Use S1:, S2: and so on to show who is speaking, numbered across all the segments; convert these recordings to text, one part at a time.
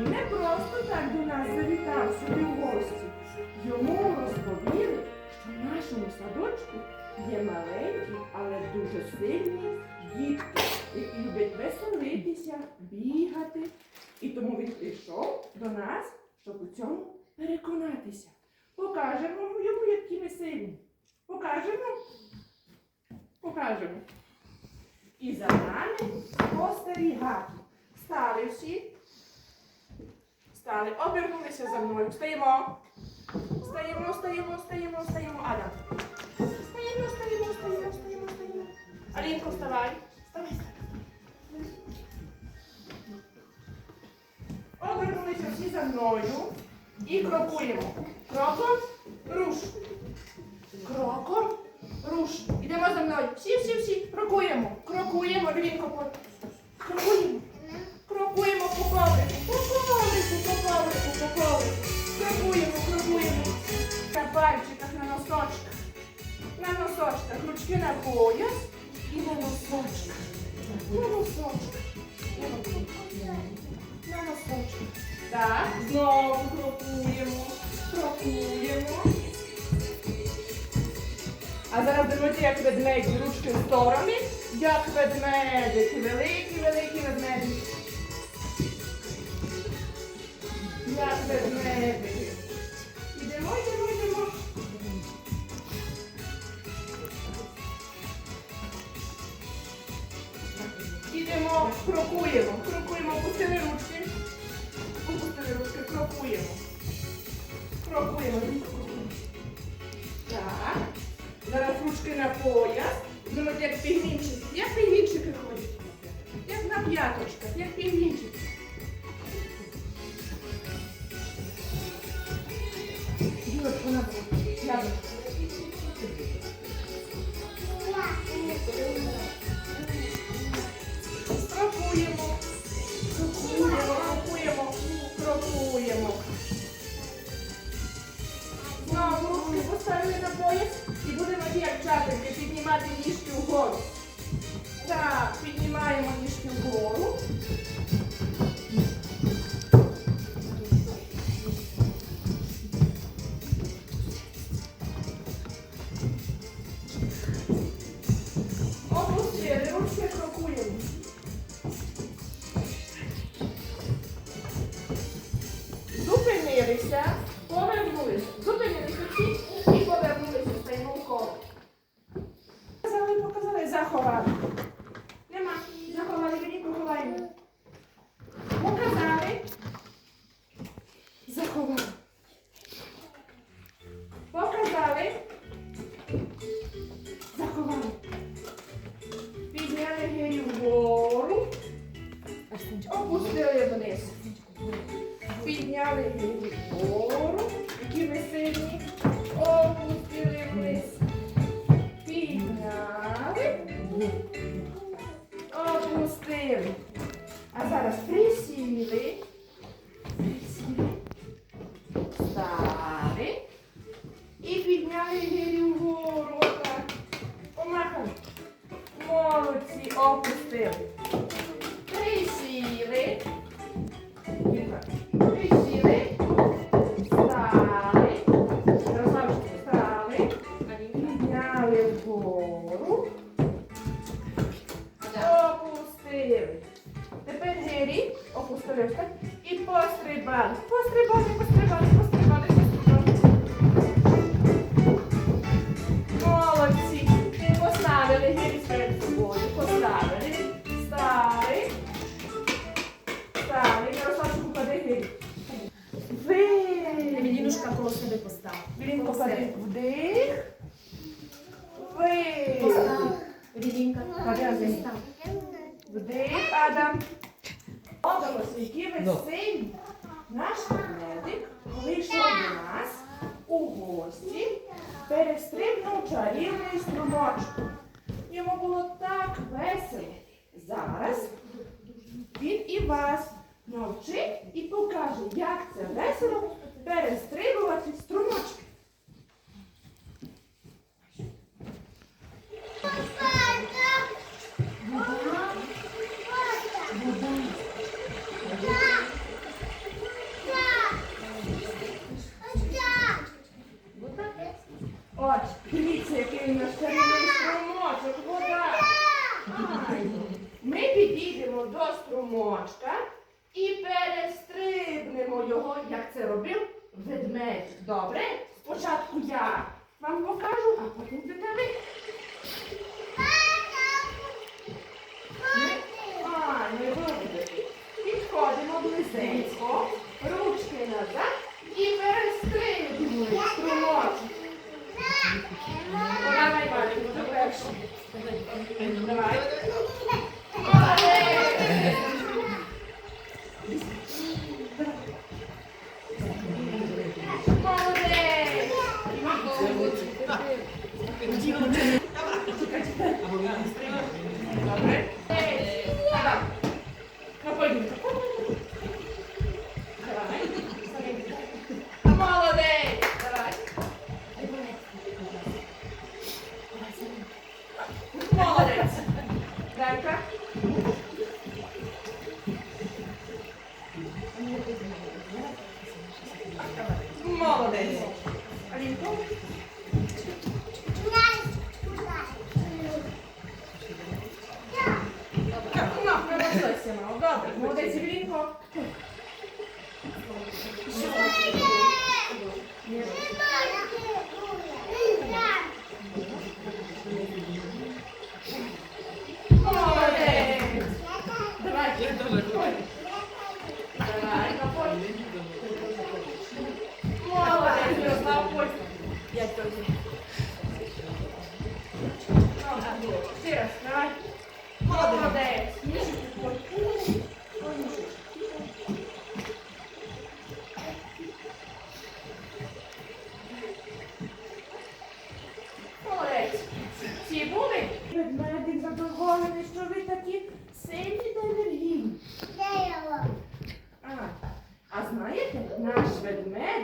S1: він не просто так до нас завітав сюди в гості. Йому розповіли, що в нашому садочку є маленькі, але дуже сильні дітки, які люблять веселитися, бігати. І тому він прийшов до нас, щоб у цьому переконатися. Покажемо йому, які ми сильні. Покажемо. Покажемо. І за нами спостерігати. Стали всі. Стали, обернулися за мною. Стаємо. Стаємо, стаємо, стаємо, стаємо. Адам. Стаємо, стаємо, стаємо, стаємо, стаємо. Алінко, вставай. Вставай, вставай. Обернулися всі за мною і крокуємо. Кроком руш. Кроком руш. Ідемо за мною. Всі, всі, всі. Крокуємо. Крокуємо. Львінко, носочках. На носочках. Ручки на пояс і на носочках. На носочках. На носочках. Так, знову крокуємо. Крокуємо. А зараз дивіться, як ведмеді ручки в сторони, як ведмедики, великі, великі ведмедики. Як ведмедики. Ідемо, крокуємо, крокуємо, опустили ручки. Опустили ручки, крокуємо. Її вгору, які ми опустили вниз. Підняли, опустили. А зараз присіли. Присіли. Стали. І підняли гирю вгору. Помахали. Молодці, опустили. for вас навчить і покаже, як це весело перестрибувати струмочки. От, дивіться, який наш червоний струмочок. Ми підійдемо до струмочка і перестрибнемо його, як це робив ведмедик. Добре? Спочатку я вам покажу, а потім будете ви. А, не будете. Підходимо близенько, ручки назад і перестрибнемо струмочок. Давай, Валю, до першого. Давай. Wallet. Berkay? Всі були? Ведмедик задоволений, що ви такі сильні та енергійні. А, а знаєте, наш ведмедик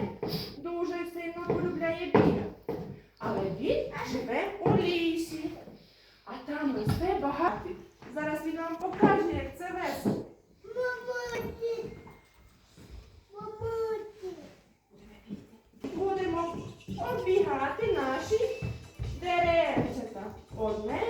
S1: forward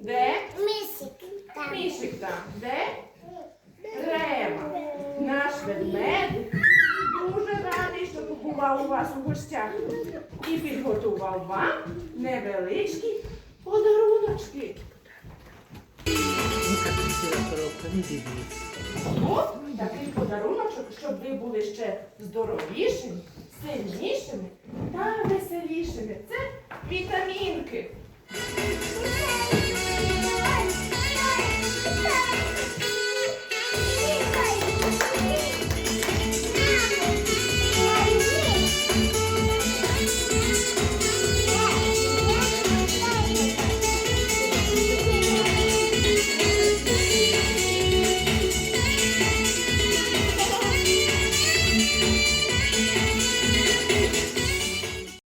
S1: Де? Мішик там. Де? Рема. Наш ведмедик дуже радий, що побував у вас у гостях і підготував вам невеличкі подаруночки. От такий подаруночок, щоб ви були ще здоровішими, сильнішими та веселішими. Це вітамінки.